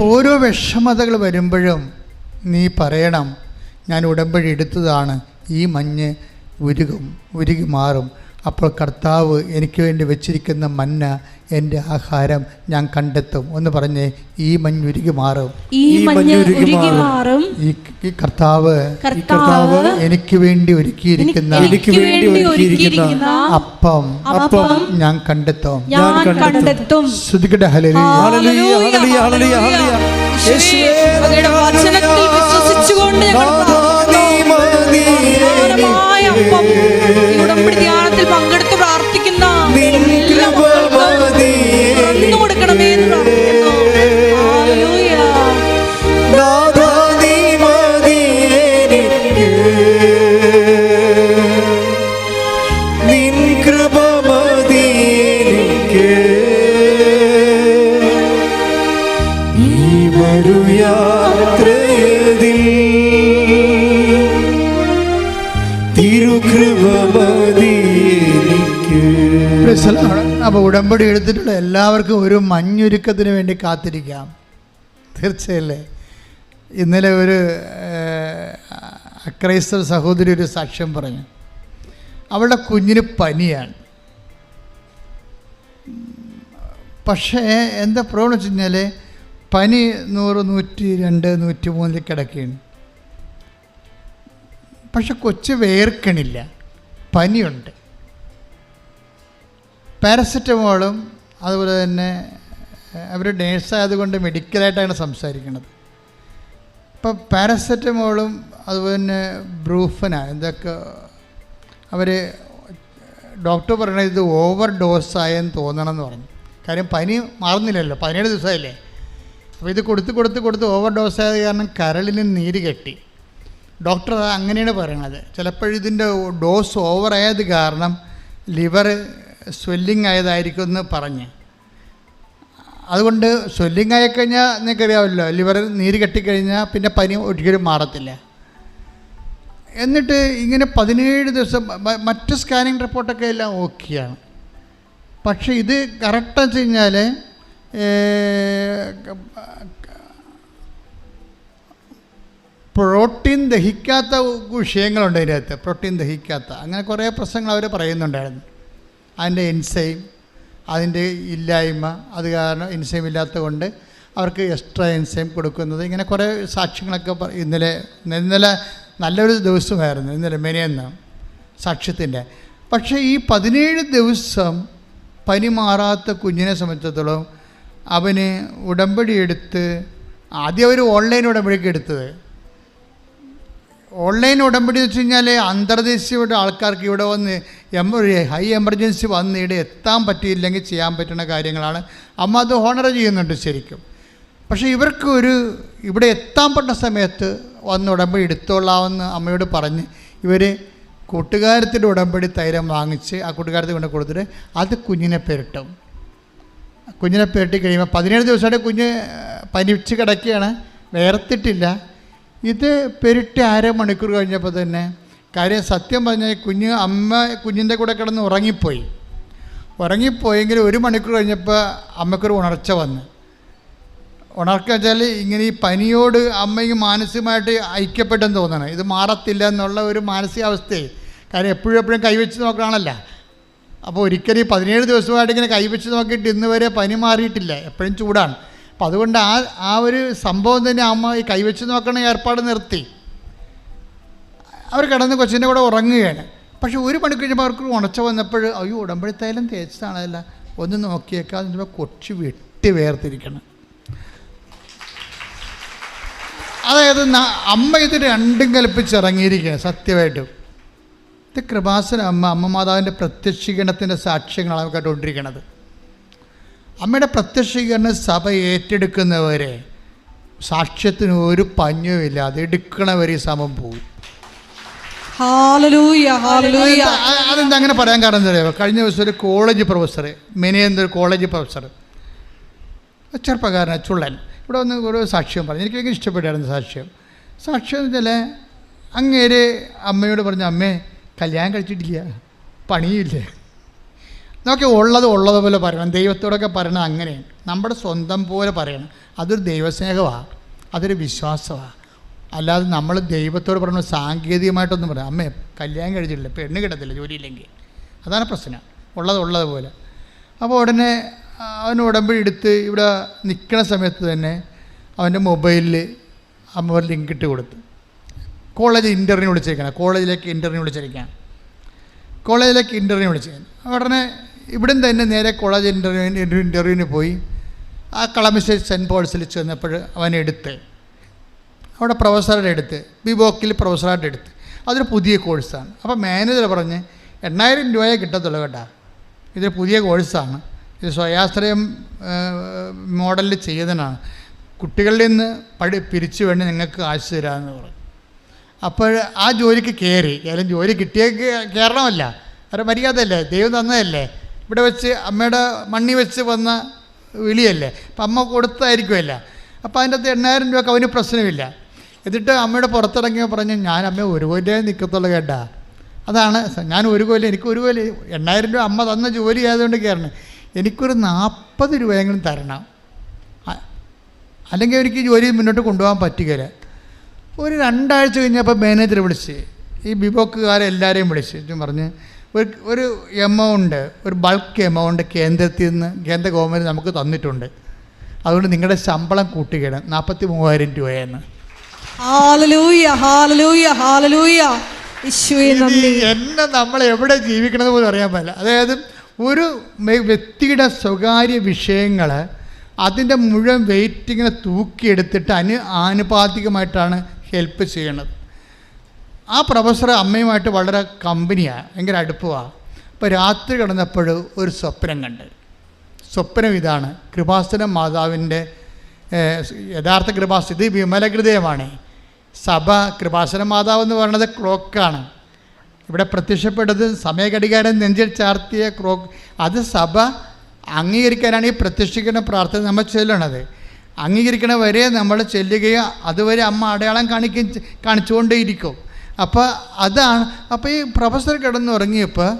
അപ്പോൾ ഓരോ വിഷമതകൾ വരുമ്പോഴും നീ പറയണം ഞാൻ ഉടമ്പടി എടുത്തതാണ് ഈ മഞ്ഞ് ഉരുകും ഉരുകി മാറും. അപ്പോൾ കർത്താവ് എനിക്ക് വേണ്ടി വെച്ചിരിക്കുന്ന മന്ന എന്റെ ആഹാരം ഞാൻ കണ്ടെത്തും. എന്ന് പറഞ്ഞ് ഈ മഞ്ഞുരുകി മാറും. ഈ മഞ്ഞുരുകി മാറും. ഈ ഈ കർത്താവ് കർത്താവ് എനിക്ക് വേണ്ടി ഒരുക്കിയിരിക്കുന്ന എനിക്ക് വേണ്ടി ഒരുക്കിയിരിക്കുന്ന അപ്പം അപ്പം ഞാൻ കണ്ടെത്തും. ഞാൻ കണ്ടെത്തും. ഹല്ലേലൂയ, ഹല്ലേലൂയ, ഹല്ലേലൂയ, ഹല്ലേലൂയ. യേശുവേ, അങ്ങയുടെ വചനത്തിൽ വിശ്വസിച്ചുകൊണ്ട് ഞങ്ങൾ ഉടമ്പടി ധ്യാനത്തിൽ പങ്കെടുത്ത് പ്രാർത്ഥിക്കുന്ന കൊടുക്കണമേ ഉടമ്പടി എടുത്തിട്ടുള്ള എല്ലാവർക്കും ഒരു മഞ്ഞുരുക്കത്തിന് വേണ്ടി കാത്തിരിക്കാം. തീർച്ചയല്ലേ? ഇന്നലെ ഒരു അക്രൈസ്തവ സഹോദരി ഒരു സാക്ഷ്യം പറഞ്ഞു. അവളുടെ കുഞ്ഞിന് പനിയാണ്. പക്ഷേ എന്താ പ്രോബ്ലം വെച്ച് കഴിഞ്ഞാൽ പനി നൂറ് നൂറ്റി രണ്ട് നൂറ്റി മൂന്നിൽ കിടക്കുകയാണ്. പക്ഷെ കൊച്ച് വേർക്കണില്ല. പനിയുണ്ട്. പാരസെറ്റമോളും അതുപോലെ തന്നെ അവർ നേഴ്സായതുകൊണ്ട് മെഡിക്കലായിട്ടാണ് സംസാരിക്കുന്നത് ഇപ്പം പാരസെറ്റമോളും അതുപോലെ തന്നെ ബ്രൂഫന എന്തൊക്കെ അവർ ഡോക്ടർ പറയണത് ഇത് ഓവർ ഡോസായെന്ന് തോന്നണം എന്ന് പറഞ്ഞു. കാര്യം പനി മാറുന്നില്ലല്ലോ പതിനേഴ് ദിവസമായില്ലേ? അപ്പോൾ ഇത് കൊടുത്ത് കൊടുത്ത് കൊടുത്ത് ഓവർ ഡോസായത് കാരണം കരളിന് നീര് കെട്ടി. ഡോക്ടർ അങ്ങനെയാണ് പറയണത്. ചിലപ്പോഴിതിന്റെ ഡോസ് ഓവറായത് കാരണം ലിവർ സ്വെല്ലിംഗ് ആയതായിരിക്കും എന്ന് പറഞ്ഞ്. അതുകൊണ്ട് സ്വെല്ലിംഗ് ആയിക്കഴിഞ്ഞാൽ നിങ്ങൾക്കറിയാമല്ലോ ലിവർ നീര് കെട്ടിക്കഴിഞ്ഞാൽ പിന്നെ പനി ഒരിക്കലും മാറത്തില്ല. എന്നിട്ട് ഇങ്ങനെ പതിനേഴ് ദിവസം മറ്റ് സ്കാനിങ് റിപ്പോർട്ടൊക്കെ എല്ലാം ഓക്കെയാണ്. പക്ഷേ ഇത് കറക്റ്റ് വെച്ച് കഴിഞ്ഞാൽ പ്രോട്ടീൻ ദഹിക്കാത്ത വിഷയങ്ങളുണ്ട് അതിനകത്ത്. പ്രോട്ടീൻ ദഹിക്കാത്ത. അങ്ങനെ കുറേ പ്രശ്നങ്ങൾ അവർ പറയുന്നുണ്ടായിരുന്നു. അതിന്റെ എൻസൈം അതിന്റെ ഇല്ലായ്മ അത് കാരണം എൻസൈം ഇല്ലാത്തത് കൊണ്ട് അവർക്ക് എക്സ്ട്രാ എൻസൈം കൊടുക്കുന്നത്. ഇങ്ങനെ കുറേ സാക്ഷ്യങ്ങളൊക്കെ ഇന്നലെ ഇന്നലെ നല്ലൊരു ദിവസമായിരുന്നു ഇന്നലെ മെനയെന്ന് സാക്ഷ്യത്തിന്റെ. പക്ഷേ ഈ പതിനേഴ് ദിവസം പനി മാറാത്ത കുഞ്ഞിനെ സംബന്ധിച്ചിടത്തോളം അവന് ഉടമ്പടി എടുത്ത് ആദ്യം അവർ ഓൺലൈൻ ഉടമ്പടിക്ക് എടുത്തത്. ഓൺലൈൻ ഉടമ്പടി വെച്ച് കഴിഞ്ഞാൽ അന്തർദേശീയയുടെ ആൾക്കാർക്ക് ഇവിടെ വന്ന് എം ഹൈ എമർജൻസി വന്ന് ഇവിടെ എത്താൻ പറ്റിയില്ലെങ്കിൽ ചെയ്യാൻ പറ്റുന്ന കാര്യങ്ങളാണ്. അമ്മ അത് ഹോണർ ചെയ്യുന്നുണ്ട് ശരിക്കും. പക്ഷേ ഇവർക്ക് ഒരു ഇവിടെ എത്താൻ പറ്റുന്ന സമയത്ത് വന്ന് ഉടമ്പടി എടുത്തോളാമെന്ന് അമ്മയോട് പറഞ്ഞ് ഇവർ കൂട്ടുകാരത്തിന്റെ ഉടമ്പടി തൈരം വാങ്ങിച്ച് ആ കൂട്ടുകാരത്തിൽ കൊണ്ട് കൊടുത്തിട്ട് അത് കുഞ്ഞിനെ പെരട്ടും. കുഞ്ഞിനെ പെരട്ടി കഴിയുമ്പോൾ പതിനേഴ് ദിവസമായിട്ട് കുഞ്ഞ് പനിച്ച് കിടക്കുകയാണ്. വേർത്തിട്ടില്ല. ഇത് പെരുട്ടി അരമണിക്കൂർ കഴിഞ്ഞപ്പോൾ തന്നെ കാര്യം സത്യം പറഞ്ഞാൽ കുഞ്ഞ് അമ്മ കുഞ്ഞിന്റെ കൂടെ കിടന്ന് ഉറങ്ങിപ്പോയി. ഉറങ്ങിപ്പോയെങ്കിൽ ഒരു മണിക്കൂർ കഴിഞ്ഞപ്പോൾ അമ്മക്കൊരു ഉണർച്ച വന്നു. ഉണർക്കുക വെച്ചാൽ ഇങ്ങനെ ഈ പനിയോട് അമ്മയ്ക്ക് മാനസികമായിട്ട് ഐക്യപ്പെട്ടെന്ന് തോന്നണം. ഇത് മാറത്തില്ല എന്നുള്ള ഒരു മാനസികാവസ്ഥയെ. കാര്യം എപ്പോഴും എപ്പോഴും കൈവച്ച് നോക്കണമല്ല അപ്പോൾ ഒരിക്കലും ഈ പതിനേഴ് ദിവസമായിട്ട് ഇങ്ങനെ കൈവച്ച് നോക്കിയിട്ട് ഇന്ന് വരെ പനി മാറിയിട്ടില്ല. എപ്പോഴും ചൂടാണ്. അപ്പം അതുകൊണ്ട് ആ ആ ഒരു സംഭവം തന്നെ അമ്മ ഈ കൈവച്ച് നോക്കണ ഏർപ്പാട് നിർത്തി. അവർ കിടന്ന് കൊച്ചിന്റെ കൂടെ ഉറങ്ങുകയാണ്. പക്ഷേ ഒരു മണി കഴിഞ്ഞപ്പോൾ അവർക്ക് ഉണച്ച വന്നപ്പോൾ അയ്യോ ഉടമ്പഴത്തേലും തൈലം തേച്ചതാണല്ല ഒന്ന് നോക്കിയേക്കാന്ന് വെച്ചപ്പോൾ കൊച്ചു വെട്ടി വേർതിരിക്കണം. അതായത് അമ്മ ഇത് രണ്ടും കൽപ്പിച്ചിറങ്ങിയിരിക്കുക സത്യമായിട്ടും. ഇത് കൃപാസന അമ്മ അമ്മ മാതാവിന്റെ പ്രത്യക്ഷീകരണത്തിന്റെ സാക്ഷ്യങ്ങളാണ് കേട്ടുകൊണ്ടിരിക്കുന്നത്. അമ്മയുടെ പ്രത്യക്ഷീകരണ സഭ ഏറ്റെടുക്കുന്നവരെ സാക്ഷ്യത്തിന് ഒരു പഞ്ഞുമില്ല. അത് എടുക്കണവരെ സമം ഹാലലൂയ അതെന്താ അങ്ങനെ പറയാൻ കാരണം എന്താ കഴിഞ്ഞ ദിവസം ഒരു കോളേജ് പ്രൊഫസർ മെനയെന്ന ഒരു കോളേജ് പ്രൊഫസർ ചെറുപ്പക്കാരൻ ചുള്ളൻ ഇവിടെ വന്ന് ഓരോ സാക്ഷ്യം പറഞ്ഞു. എനിക്ക് ഭയങ്കര ഇഷ്ടപ്പെട്ടായിരുന്നു സാക്ഷ്യം. സാക്ഷ്യം എന്ന് വെച്ചാൽ അങ്ങേര് അമ്മയോട് പറഞ്ഞു അമ്മേ കല്യാണം കഴിച്ചിട്ടില്ല. പണിയില്ലേ. നോക്കി ഉള്ളത് ഉള്ളത് പോലെ പറയണം. ദൈവത്തോടൊക്കെ പറയണത് അങ്ങനെയാണ്. നമ്മുടെ സ്വന്തം പോലെ പറയണം. അതൊരു ദൈവസ്നേഹമാണ് അതൊരു വിശ്വാസമാണ് അല്ലാതെ നമ്മൾ ദൈവത്തോട് പറഞ്ഞ സാങ്കേതികമായിട്ടൊന്നും പറയാം അമ്മേ കല്യാണം കഴിച്ചിട്ടില്ല. പെണ്ണ് കിട്ടത്തില്ല ജോലിയില്ലെങ്കിൽ. അതാണ് പ്രശ്നം. ഉള്ളത് ഉള്ളത് പോലെ. അപ്പോൾ ഉടനെ അവൻ ഉടമ്പടി എടുത്ത് ഇവിടെ നിൽക്കുന്ന സമയത്ത് തന്നെ അവന്റെ മൊബൈലിൽ അമ്മ ലിങ്ക് ഇട്ട് കൊടുത്തു. കോളേജ് ഇന്റർവ്യൂ വിളിച്ചേക്കണം. കോളേജിലേക്ക് ഇന്റർവ്യൂ വിളിച്ചിരിക്കുകയാണ് കോളേജിലേക്ക് ഇന്റർവ്യൂ വിളിച്ചു. ഉടനെ ഇവിടുന്ന് തന്നെ നേരെ കോളേജ് ഇന്റർവ്യൂ ഇന്റർവ്യൂവിന് പോയി. ആ കളമിസ്റ്റ് സെന്റ് പോൾസിൽ ചെന്നപ്പോൾ അവനെടുത്ത് അവിടെ പ്രൊഫസറുടെ എടുത്ത് ബിബോക്കിൽ പ്രൊഫസറായിട്ട് എടുത്ത്. അതൊരു പുതിയ കോഴ്സാണ് അപ്പോൾ മാനേജർ പറഞ്ഞ് എണ്ണായിരം രൂപയെ കിട്ടത്തുള്ളൂ കേട്ടോ. ഇതൊരു പുതിയ കോഴ്സാണ് ഇത് സ്വയാശ്രയം മോഡലിൽ ചെയ്യുന്നതിനാണ് കുട്ടികളിൽ നിന്ന് പഠി പിരിച്ചു വേണ്ടി നിങ്ങൾക്ക് കാശ് പറഞ്ഞു. അപ്പോൾ ആ ജോലിക്ക് കയറി. ഏതായാലും ജോലി കിട്ടിയ കയറണമല്ല ഒരു മര്യാദയല്ലേ? ദൈവം തന്നതല്ലേ? ഇവിടെ വെച്ച് അമ്മയുടെ മണ്ണി വെച്ച് വന്ന വിളിയല്ലേ? അപ്പം അമ്മ കൊടുത്തായിരിക്കുമല്ല അപ്പോൾ അതിന്റെ അകത്ത് എണ്ണായിരം രൂപ അവന് പ്രശ്നമില്ല. എന്നിട്ട് അമ്മയുടെ പുറത്തിറങ്ങിയ പറഞ്ഞു ഞാൻ അമ്മ ഒരു കൊല്ലേ നിൽക്കത്തുള്ളൂ കേട്ടാ. അതാണ് ഞാൻ ഒരു കൊല്ലം എനിക്ക് ഒരു കൊല്ലം. എണ്ണായിരം രൂപ അമ്മ തന്ന ജോലി ആയതുകൊണ്ട് കയറണം. എനിക്കൊരു നാൽപ്പത് രൂപയെങ്കിലും തരണം. അല്ലെങ്കിൽ എനിക്ക് ജോലി മുന്നോട്ട് കൊണ്ടുപോകാൻ പറ്റുകയില്ല. ഒരു രണ്ടാഴ്ച കഴിഞ്ഞപ്പോൾ മാനേജർ വിളിച്ച്. ഈ ബിബോക്കുകാരെ എല്ലാവരെയും വിളിച്ച്. പറഞ്ഞ് ഒരു ഒരു എമൗണ്ട് ഒരു ബൾക്ക് എമൗണ്ട് കേന്ദ്രത്തിൽ നിന്ന് കേന്ദ്ര ഗവൺമെന്റ് നമുക്ക് തന്നിട്ടുണ്ട്. അതുകൊണ്ട് നിങ്ങളുടെ ശമ്പളം കൂട്ടുകയാണ്. നാൽപ്പത്തി മൂവായിരം രൂപയെന്ന് എന്നെ നമ്മൾ എവിടെ ജീവിക്കണമെന്ന് പോലും അറിയാൻ പറ്റില്ല അതായത് ഒരു വ്യക്തിയുടെ സ്വകാര്യ വിഷയങ്ങൾ അതിന്റെ മുഴുവൻ വെയിറ്റ് ഇങ്ങനെ തൂക്കിയെടുത്തിട്ട് അനു ആനുപാതികമായിട്ടാണ് ഹെൽപ്പ് ചെയ്യണത്. ആ പ്രൊഫസർ അമ്മയുമായിട്ട് വളരെ കമ്പനിയാണ് ഭയങ്കര അടുപ്പമാണ് അപ്പോൾ രാത്രി കിടന്നപ്പോൾ ഒരു സ്വപ്നം കണ്ട്. സ്വപ്നം ഇതാണ്. കൃപാസന മാതാവിന്റെ യഥാർത്ഥ കൃപാസ ഇത് വിമലഹൃദയമാണ്. സഭ കൃപാസന മാതാവ് എന്ന് പറയുന്നത് ക്ലോക്കാണ്. ഇവിടെ പ്രത്യക്ഷപ്പെട്ടത് സമയഘടികാരം നെഞ്ചിൽ ചാർത്തിയ ക്ലോക്ക്. അത് സഭ അംഗീകരിക്കാനാണ് ഈ പ്രത്യക്ഷിക്കുന്ന പ്രാർത്ഥന നമ്മൾ ചെല്ലണത് അംഗീകരിക്കണ വരെ നമ്മൾ ചെല്ലുകയും അതുവരെ അമ്മ അടയാളം കാണിക്കും കാണിച്ചുകൊണ്ടേയിരിക്കും. അപ്പോൾ അതാണ് അപ്പോൾ ഈ പ്രൊഫസർ കിടന്നുറങ്ങിയപ്പോൾ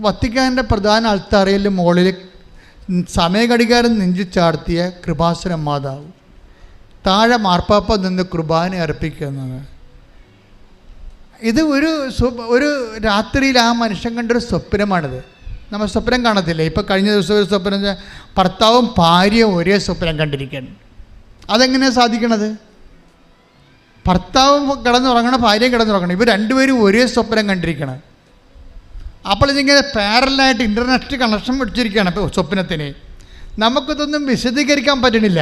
വത്തിക്കാന്റെ പ്രധാന അൾത്താറയിൽ മുകളിൽ സമയഘടികാരം നെഞ്ചു ചാർത്തിയ കൃപാസന മാതാവ്. താഴെ മാർപ്പാപ്പ നിന്ന് കുർബാന അർപ്പിക്കുന്നത്. ഇത് ഒരു ഒരു രാത്രിയിൽ ആ മനുഷ്യൻ കണ്ടൊരു സ്വപ്നമാണിത്. നമ്മൾ സ്വപ്നം കാണത്തില്ലേ? ഇപ്പം കഴിഞ്ഞ ദിവസം ഒരു സ്വപ്നം ഭർത്താവും ഭാര്യയും ഒരേ സ്വപ്നം കണ്ടിരിക്കുകയാണ് അതെങ്ങനെയാണ് സാധിക്കണത്? ഭർത്താവും കിടന്നുറങ്ങണം ഭാര്യയും കിടന്നുറങ്ങണം. ഇവർ രണ്ടുപേരും ഒരേ സ്വപ്നം കണ്ടിരിക്കണം. അപ്പോൾ ഇതിങ്ങനെ പാരലായിട്ട് ഇന്റർനെറ്റ് കണക്ഷൻ പിടിച്ചിരിക്കുകയാണ് ഇപ്പോൾ സ്വപ്നത്തിന്. നമുക്കിതൊന്നും വിശദീകരിക്കാൻ പറ്റണില്ല.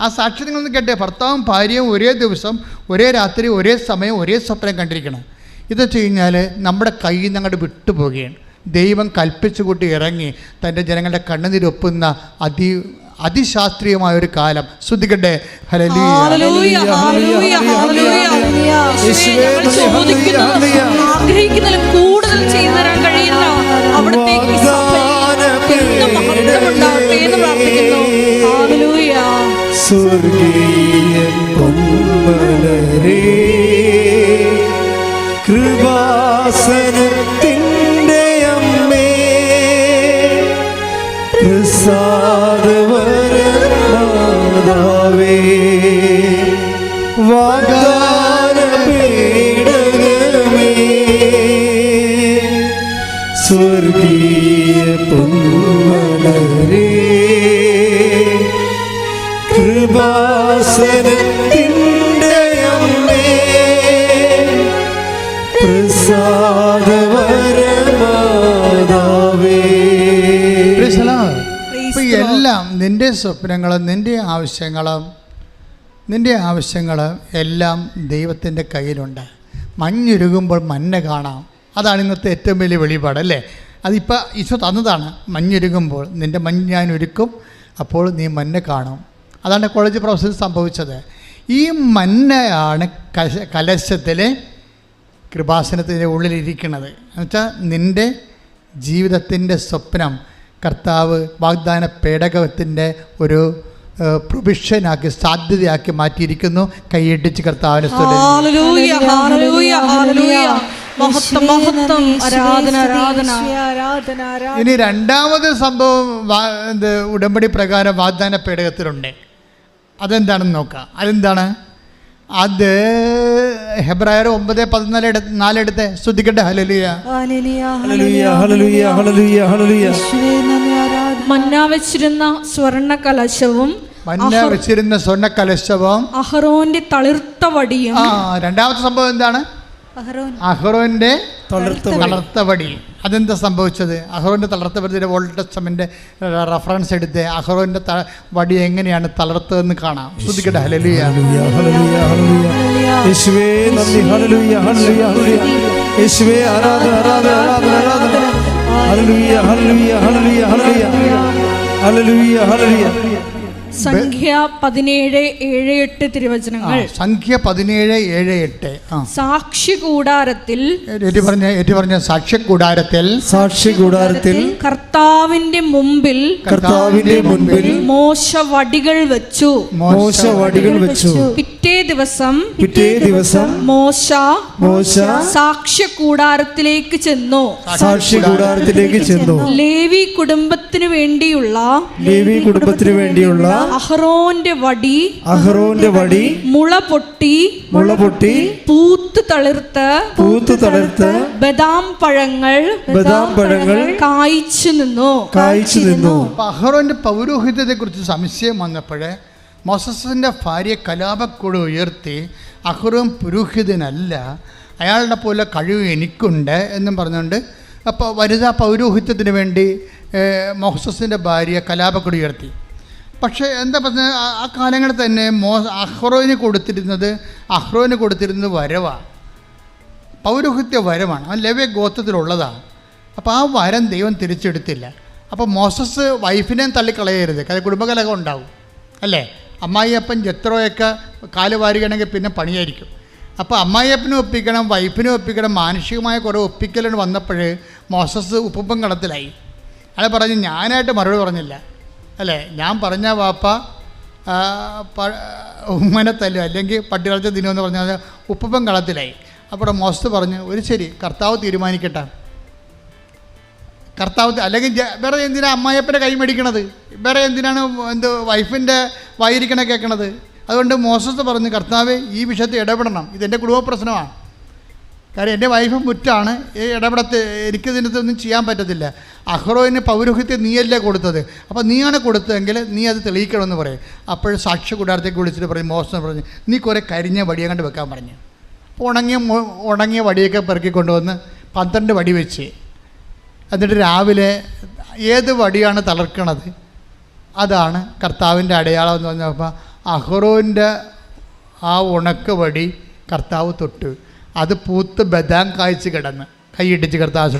ആ സാക്ഷി നിങ്ങളൊന്ന് കേട്ടേ ഭർത്താവും ഭാര്യയും ഒരേ ദിവസം ഒരേ രാത്രി ഒരേ സമയം ഒരേ സ്വപ്നം കണ്ടിരിക്കണം. ഇതെന്ന് വെച്ച് കഴിഞ്ഞാൽ നമ്മുടെ കയ്യിൽ നിന്ന് അങ്ങോട്ട് വിട്ടുപോവുകയാണ്. ദൈവം കൽപ്പിച്ചു കൂട്ടി ഇറങ്ങി തന്റെ ജനങ്ങളുടെ കണ്ണുനീരൊപ്പുന്ന അതി അതിശാസ്ത്രീയമായ ഒരു കാലം. ശ്രദ്ധിക്കട്ടെ. കൂടുതൽ ചെയ്തു തരാൻ കഴിയുന്ന അവിടത്തേക്ക് സ്വർഗീയ പൊന്മലരേ പ്രസാദവരമാതാവേ വാഗ്ദാന പീഠകമേ സ്വർഗീയ പൊന്മലരേ കൃപാസനത്തിന്റെ അമ്മേ പ്രസാദവരമാതാവേ എല്ലാം നിന്റെ സ്വപ്നങ്ങളും നിന്റെ ആവശ്യങ്ങളും നിന്റെ ആവശ്യങ്ങൾ എല്ലാം ദൈവത്തിന്റെ കയ്യിലുണ്ട്. മഞ്ഞുരുകുമ്പോൾ മഞ്ഞ കാണാം. അതാണ് ഇന്നത്തെ ഏറ്റവും വലിയ വെളിപാട് അല്ലേ? അതിപ്പോൾ ഈശോ തന്നതാണ്. മഞ്ഞുരുകുമ്പോൾ നിന്റെ മഞ്ഞ് ഞാൻ ഒരുക്കും അപ്പോൾ നീ മഞ്ഞ കാണും. അതാണ് കോളേജ് പ്രൊഫസർ സംഭവിച്ചത്. ഈ മഞ്ഞയാണ് കശ കലശത്തിലെ കൃപാസനത്തിന്റെ ഉള്ളിലിരിക്കുന്നത്. എന്നുവെച്ചാൽ നിന്റെ ജീവിതത്തിന്റെ സ്വപ്നം കർത്താവ് വാഗ്ദാന പേടകത്തിന്റെ ഒരു പ്രൊവിഷനാക്കി സാധ്യതയാക്കി മാറ്റിയിരിക്കുന്നു. കൈയിട്ടിച്ച് കർത്താവിനെ ഇനി രണ്ടാമത് സംഭവം ഉടമ്പടി പ്രകാരം വാഗ്ദാന പേടകത്തിലുണ്ട്. അതെന്താണെന്ന് നോക്കാം. അതെന്താണ്? അത് ഹെബ്രായർ ഒമ്പത് പതിനാല് നാലെടുത്ത് ശ്രദ്ധിക്കട്ടെ ഹലലിയ മന്ന വെച്ചിരുന്ന സ്വർണ കലശവും മഞ്ഞ വെച്ചിരുന്ന സ്വർണ കലശവും അഹറോന്റെ തളിർത്ത വടിയും ആ രണ്ടാമത്തെ സംഭവം എന്താണ്? അഹ്റോന്റെ തളർത്തപടി തളർത്ത വടി. അതെന്താ സംഭവിച്ചത്? അഹ്റോന്റെ തളർത്തപടിയുടെ ഓൾഡ് ടെസ്റ്റമെന്റ് റെഫറൻസ് എടുത്ത് അഹ്റോന്റെ ത- വടി എങ്ങനെയാണ് തളർത്തതെന്ന് കാണാം. ശ്രദ്ധിക്കട്ടെ. Hallelujah hallelujah. ഹല്ലേലൂയ ഹല്ലേലൂയ യേശുവേ സംഖ്യ പതിനേഴ് ഏഴ് എട്ട് തിരുവചനങ്ങൾ. സംഖ്യ പതിനേഴ് ഏഴ് എട്ട്. സാക്ഷി കൂടാരത്തിൽ പറഞ്ഞ ഏറ്റു പറഞ്ഞ സാക്ഷ്യകൂടാരത്തിൽ സാക്ഷി കൂടാരത്തിൽ കർത്താവിന്റെ മുമ്പിൽ കർത്താവിന്റെ മുൻപിൽ മോശ വടികൾ വെച്ചു. മോശ വടികൾ വെച്ചു. പിറ്റേ ദിവസം പിറ്റേ ദിവസം മോശ മോശ സാക്ഷ്യ കൂടാരത്തിലേക്ക് ചെന്നു. സാക്ഷി കൂടാരത്തിലേക്ക് ചെന്നു. ലേവി കുടുംബത്തിനു വേണ്ടിയുള്ള ലേവി കുടുംബത്തിന് വേണ്ടിയുള്ള അഹ്റോന്റെ വടി അഹ്റോന്റെ വടി മുള പൊട്ടി മുള പൊട്ടി പൂത്ത് തളിർത്ത് പൂത്ത് തളിർത്ത് ബദാം പഴങ്ങൾ ബദാം പഴങ്ങൾ കായ്ച്ചു നിന്നു. കായ്ച്ചു നിന്നു. അഹ്റോന്റെ പൗരോഹിത്യത്തെക്കുറിച്ച് സംശയം വന്നപ്പോഴേ മൊസസിന്റെ ഭാര്യ കലാപക്കുഴ ഉയർത്തി അഹ്റോൻ പുരോഹിതനല്ല അയാളുടെ പോലെ കഴിവ് എനിക്കുണ്ട് എന്നും പറഞ്ഞുകൊണ്ട് അപ്പോൾ വനിതാ പൗരോഹിത്യത്തിന് വേണ്ടി മൊഹസസിന്റെ ഭാര്യ കലാപക്കുഴ ഉയർത്തി. പക്ഷേ എന്താ പറഞ്ഞ ആ കാലങ്ങളിൽ തന്നെ മോ അഹ്റോയിന് കൊടുത്തിരുന്നത് അഹ്റോയിന് കൊടുത്തിരുന്നത് വരവാണ് പൗരോഹിത്യ വരമാണ് അവൻ ലവ്യ ഗോത്രത്തിലുള്ളതാണ് അപ്പോൾ ആ വരം ദൈവം തിരിച്ചെടുത്തില്ല. അപ്പോൾ മോസസ് വൈഫിനെയും തള്ളിക്കളയരുത്. കാര്യം കുടുംബകലഹം ഉണ്ടാവും. അല്ലേ? അമ്മായിയപ്പൻ ജത്രോയൊക്കെ കാൽ വാരുകയാണെങ്കിൽ പിന്നെ പണിയായിരിക്കും. അപ്പോൾ അമ്മായിയപ്പനും ഒപ്പിക്കണം വൈഫിനും ഒപ്പിക്കണം മാനുഷികമായ കുറേ ഒപ്പിക്കലുകൾ വന്നപ്പോൾ മോസസ് ഉപ്പുപ്പം കളത്തിലായി അയാൾ പറഞ്ഞു ഞാനായിട്ട് മറുപടി പറഞ്ഞില്ല. അല്ലേ? ഞാൻ പറഞ്ഞ വാപ്പ ഉമ്മനെ തല്ലും അല്ലെങ്കിൽ പട്ടികളച്ച ദിനമെന്ന് പറഞ്ഞാൽ ഉപ്പപ്പം കളത്തിലായി. അപ്പോൾ മോസ്റ്റ് പറഞ്ഞു ഒരു ശരി കർത്താവ് തീരുമാനിക്കട്ടെ. കർത്താവ് അല്ലെങ്കിൽ വേറെ എന്തിനാണ് അമ്മായിയപ്പന്റെ കൈ മേടിക്കണത്? വേറെ എന്തിനാണ് എന്ത് വൈഫിന്റെ വായിരിക്കണ കേൾക്കണത് അതുകൊണ്ട് മോസസ് പറഞ്ഞു കർത്താവ് ഈ വിഷയത്തിൽ ഇടപെടണം. ഇതെന്റെ കുടുംബ പ്രശ്നമാണ് കാര്യം എന്റെ വൈഫ് മുറ്റാണ്. ഈ ഇടപെടത്ത് എനിക്കിതിനകത്തൊന്നും ചെയ്യാൻ പറ്റത്തില്ല. അഹ്റോയിന് പൗരോഹിത്യം നീയല്ലേ കൊടുത്തത്? അപ്പോൾ നീയാണ് കൊടുത്തതെങ്കിൽ നീ അത് തെളിയിക്കണമെന്ന് പറയും. അപ്പോൾ സാക്ഷ്യ കൂടാരത്തേക്ക് വിളിച്ചിട്ട് പറയും മോശം പറഞ്ഞു. നീ കുറേ കരിഞ്ഞ വടിയെ കണ്ട് വെക്കാൻ പറഞ്ഞു. അപ്പോൾ ഉണങ്ങിയ ഉണങ്ങിയ വടിയൊക്കെ പെറുക്കി കൊണ്ടുവന്ന് പന്ത്രണ്ട് വടി വെച്ച്. എന്നിട്ട് രാവിലെ ഏത് വടിയാണ് തളർക്കണത്? അതാണ് കർത്താവിന്റെ അടയാളം എന്ന് പറഞ്ഞപ്പോൾ അഹ്റോന്റെ ആ ഉണക്ക വടി കർത്താവ് തൊട്ട്. അത് പൂത്ത് ബദാം കായ്ച്ച് കിടന്ന്. കൈയിട്ടിച്ച് കർത്താവ്